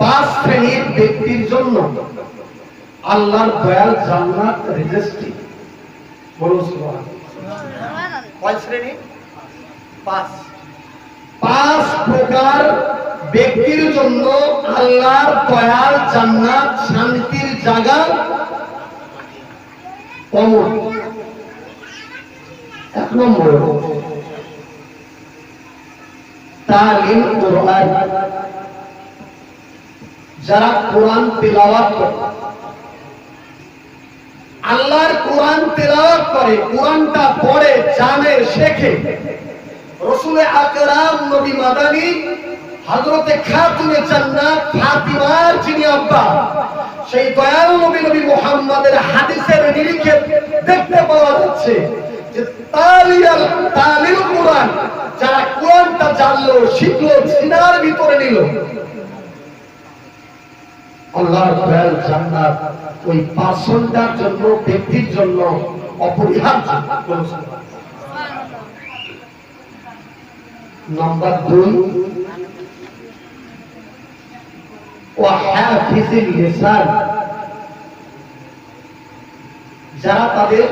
পাঁচ শ্রেণির ব্যক্তির জন্য আল্লাহর দয়াল জান্নাত রেজিস্ট্রি বলুন। কয় শ্রেণি? পাঁচ। পাঁচ প্রকার ব্যক্তির জন্য আল্লাহর দয়াল জান্নাত শান্তির জায়গা অমর এক নম্বর তালিম কোরআন। যারা কোরআন তেলাওয়াত করে। আল্লাহর কোরআন তেলাওয়াত করে, কোরআনটা পড়ে, জানে, শেখে। রসুলে আকরাম, নবী মাদানী, হযরতে খাতুনে জান্নাত, ফাতিমার যিনি আব্বা, সেই দয়াল নবী নবী মুহাম্মাদের হাদিসের নিরিখে দেখতে পাওয়া যাচ্ছে যে তালিয়াল, তালিল কোরআন, যারা কোরআনটা জানলো, শিখলো সিনার ভিতরে নিল আল্লাহর দয়াল জান্নাত ওই জন্য, ব্যক্তির জন্য অপরিহার্য। দুই ও হাফিজুল লিসান। যারা তাদের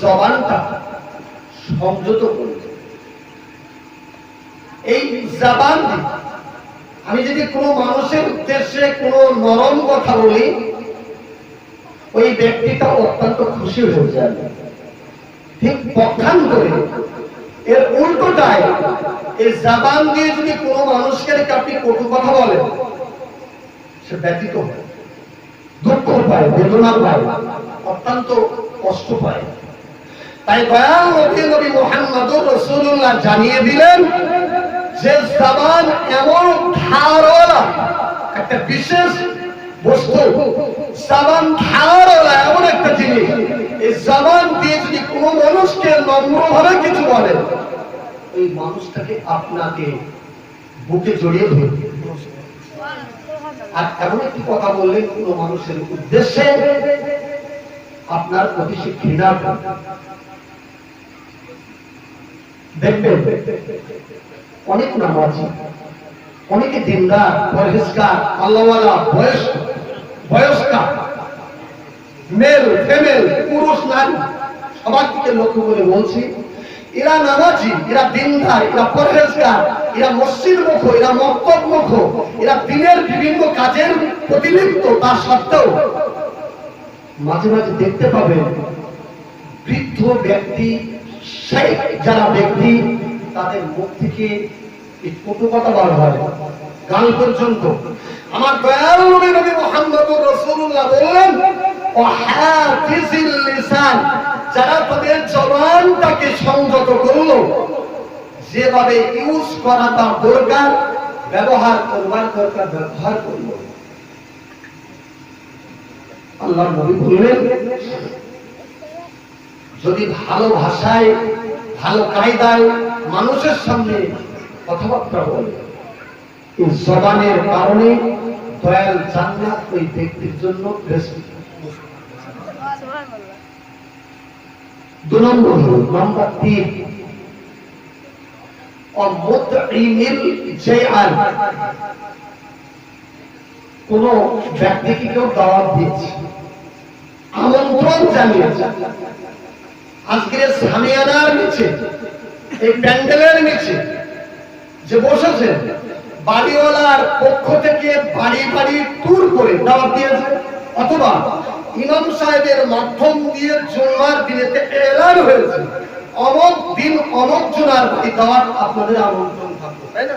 জবানটা সংযত করছে। এই জবান দিয়ে আমি যদি কোনো মানুষের উদ্দেশ্যে কোনো নরম কথা বলি, ওই ব্যক্তিটা অত্যন্ত খুশি হয়ে যায়। ঠিক পক্ষান্তরে এর উল্টোটাই এই জাবান দিয়ে যদি কোনো মানুষকে আপনি কটু কথা বলেন, সে ব্যতীত দুঃখ পায়, বেদনা পায়, অত্যন্ত কষ্ট পায়। তাই দয়াল নবী নবী মোহাম্মদুর রসুল্লাহ জানিয়ে দিলেন যে জাবান এমন ধারওয়ালা, একটা বিশেষ বস্তু। জাবান ধারওয়ালা এমন একটা জিনিস। এই জাবান দিয়ে যদি কোনো মানুষকে নম্রভাবে কিছু বলে ওই মানুষটাকে আপনাকে বুকে জড়িয়ে ধরবে। আর এমন একটি কথা বললে কোনো মানুষের উদ্দেশ্যে আপনার প্রতি সে ঘৃণা। দেখবেন অনেক নামাজি অনেকে দিনদার, পরহেজগার আল্লাহওয়ালা বয়স বয়স্কার মেল ফেমেল পুরুষ, নারী, সবার দিকে লক্ষ্য করে বলছি, এরা নামাজি, এরা দিনদার, এরা পরহেজগার, এরা মসজিদ মুখ এরা মক্তব মুখ এরা দিনের বিভিন্ন কাজের প্রতিনিধিত্ব, তা সত্ত্বেও মাঝে মাঝে দেখতে পাবেন বৃদ্ধ ব্যক্তি সেই যারা ব্যক্তি তাদের মুখ থেকে কটু কথা বার হয়। গান পর্যন্ত। আমার দয়াল নবী মুহাম্মদুর বললেন যারা তাদের জবানটাকে সংযত করল, যেভাবে ইউজ করা তার দরকার, ব্যবহার করবার দরকার, ব্যবহার করল। আল্লাহ নবী বললেন, যদি ভালো ভাষায়, ভালো কায়দায় মানুষের সামনে কথাবার্তা বলে। এই জবানের কারণে দয়াল জান্নাত ওই ব্যক্তির জন্য দু নম্বর হল, নম্বর তিন কোন ব্যক্তিকে কেউ দাওয়াত দিচ্ছে আমন্ত্রণ জানিয়েছে। আজকের সামিয়ানার নিচে এই প্যান্ডেলের নিচে যে বসেছে বাড়িওয়ালার পক্ষ থেকে বাড়ি বাড়ি ট্যুর করে দাওয়াত দিয়েছে। অথবা ইমাম সাহেবের মাধ্যম দিয়ে জুম্মার দিনেতে এলান হয়েছে। অমক দিন অমক জোনার বাড়ি দাওয়াত আপনাদের আমন্ত্রণ থাকবে, তাই না?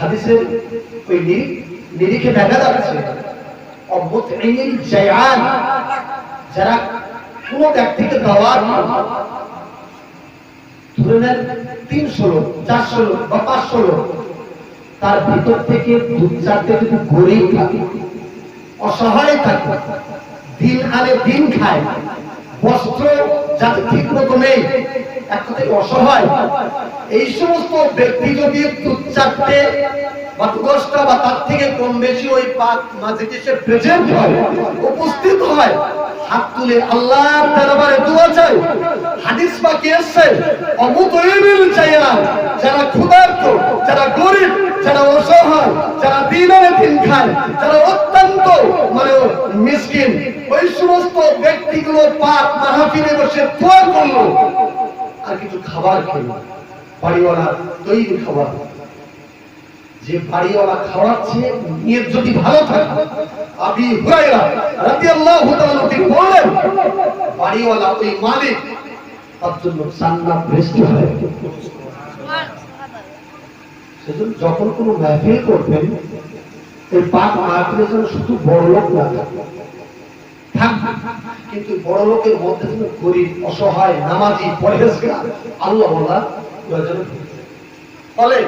হাদিসের ওই নিরি- নিরিখে দেখা যাচ্ছে জায়ান, যারা কোন ব্যক্তিকে ধরে নেন তিনশো লোক, চারশো লোক বা পাঁচশো লোক। তার ভিতর থেকে দু চারটে যদি গরিব থাকে, অসহায় থাকে, দিন দিন খায়। বস্ত্র যাতে ঠিক মতো নেই অসহায়। এই সমস্ত ব্যক্তি যদি চারটে বা দশটা বা তার থেকে কম বেশি ওই পাক মাঝে এসে প্রেজেন্ট হয়, উপস্থিত হয় হাত তুলে আল্লাহর দরবারে চাই। হাদিস বাকি এসছে অমুতইবিল চাইয়া যারা ক্ষুধার্ত, যারা গরিব, যারা অসহায়, যারা দিন আনে দিন খায়, যারা অত্যন্ত মানে মিসকিন, ওই সমস্ত ব্যক্তিগুলো পাক মাহফিলে বসে দোয়া করল। আর কিছু খাবার খেলো। খাবার। যে বাড়িওয়ালা খাওয়াচ্ছে, নিয়ত যদি ভালো থাকে তাআলা তিনি বললেন বাড়িওয়ালা ওই মালিক, তার জন্য জান্নাত বৃষ্টি হয়। সেজন্য যখন কোনো মাহফিল করবেন, এই পাক মাহফিলের জন্য শুধু বড় লোক না কিন্তু বড় লোকের মধ্যে যেন গরিব, অসহায়, নামাজি, পরহেজগার, আল্লাহ বলা ফলে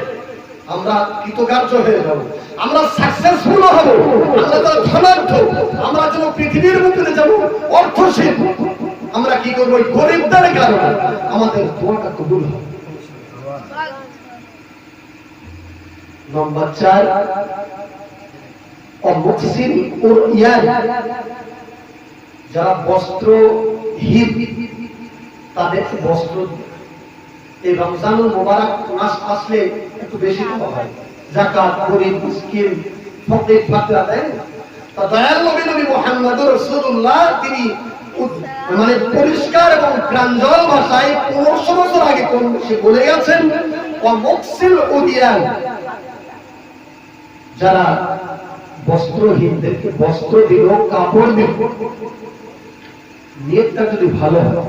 আমরা কৃতকার্য হয়ে যাব। আমরা সাকসেসফুল হব। আমরা তো ধনার্থ আমরা যেন পৃথিবীর মধ্যে যাব অর্থশীল আমরা কি করব? ওই গরিবদের কারণে। আমাদের দোয়াটা কবুল হবে। নম্বর চার, অমুকসিন ওর ইয়ার যারা বস্ত্র হীন তাদের বস্ত্র। এই রমজানুল মোবারক মাস আসলে একটু বেশি দেওয়া হয় জাকাত, গরিব, মিসকিন, ফকির ফাকরা দেয়? তা দয়াল নবী নবী মুহাম্মদুর রাসূলুল্লাহ, তিনি মানে পরিষ্কার এবং প্রাঞ্জল ভাষায় পনেরোশো বছর আগে কোন সে বলে গেছেন, অমুকসিল উদিয়ান যারা বস্ত্রহীনদেরকে বস্ত্র দিল, কাপড় দিল, নিয়তটা যদি ভালো হয়,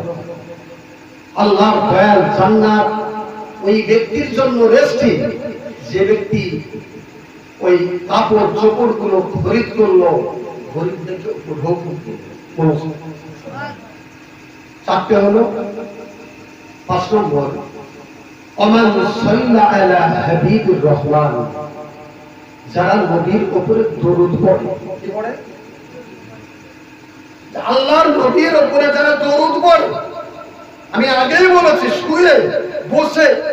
আল্লাহর দয়াল জান্নাত ওই ব্যক্তির জন্য রেস্টি যে ব্যক্তি ওই কাপড় চোপড়গুলো খরিদ করল। চারটে হলো, পাঁচ নম্বর রহমান। যারা নবীর উপরে দরুদ পড়ে। আল্লাহর উপরে যারা দরুদ পড়ে। আমি আগেই বলেছি, শুয়ে, বসে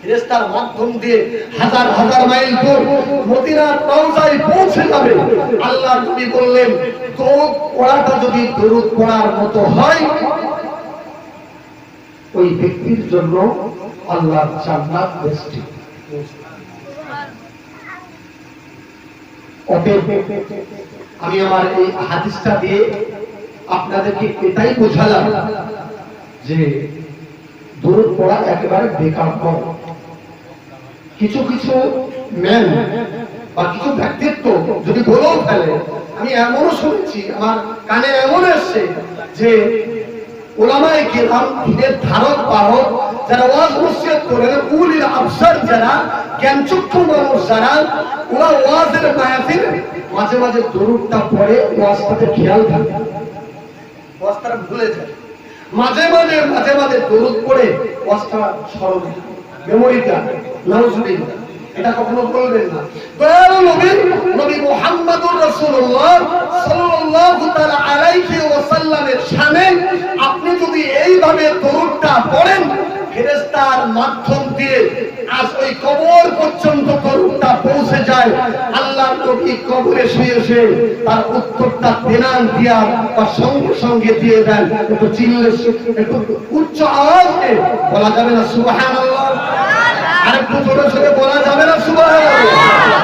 ফেরেশতার মাধ্যম দিয়ে হাজার হাজার মাইল দূর মদিনার রওজায় পৌঁছে যাবে। আল্লাহ নবী বললেন দরুদ পড়াটা যদি দরুদ পড়ার মতো হয়, ওই ব্যক্তির জন্য আল্লাহ জান্নাত বেস্টি আমি আমার এই হাদিসটা দিয়ে আপনাদেরকে এটাই বোঝালাম যে দূর পড়া একেবারে বেকার কম কিছু কিছু ম্যান বা কিছু ব্যক্তিত্ব যদি বলেও ফেলে, আমি এমনও শুনেছি, আমার কানে এমন এসছে যে ওলামায়ে কিরাম, দিনের ধারক, বাহক, যারা ওয়াজ নসিহত করেন উলিল আফসার যারা, জ্ঞানচক্ষু মানুষ যারা, ওরা ওয়াজের মাহফিল মাঝে মাঝে দরুদটা পড়ে, ওয়াজটাতে খেয়াল থাকে। ওয়াজটা ভুলে যায়। মাঝে মাঝে মাঝে মাঝে দরুদ পড়ে, ওয়াজটা স্মরণ মেমোরিটা এটা কখনো বলবেন না। নবী নবী রাসূলুল্লাহ সাল্লাল্লাহু তাআলা আলাইহি ওয়াসাল্লামের আপনি যদি দরুদটা পড়েন, ফেরেশতার মাধ্যম দিয়ে আজ ওই কবর পর্যন্ত দরুদটা পৌঁছে যায়। আল্লাহর নবী কবরে শুয়ে তার উত্তরটা দেনান দিয়া বা সঙ্গে সঙ্গে দিয়ে দেন। একটু চিনলে একটু উচ্চ আওয়াজে বলা যাবে না, সুবহানাল্লাহ। আর দুটো ছেলে বলা যাবে না ফুল হয়ে যাবে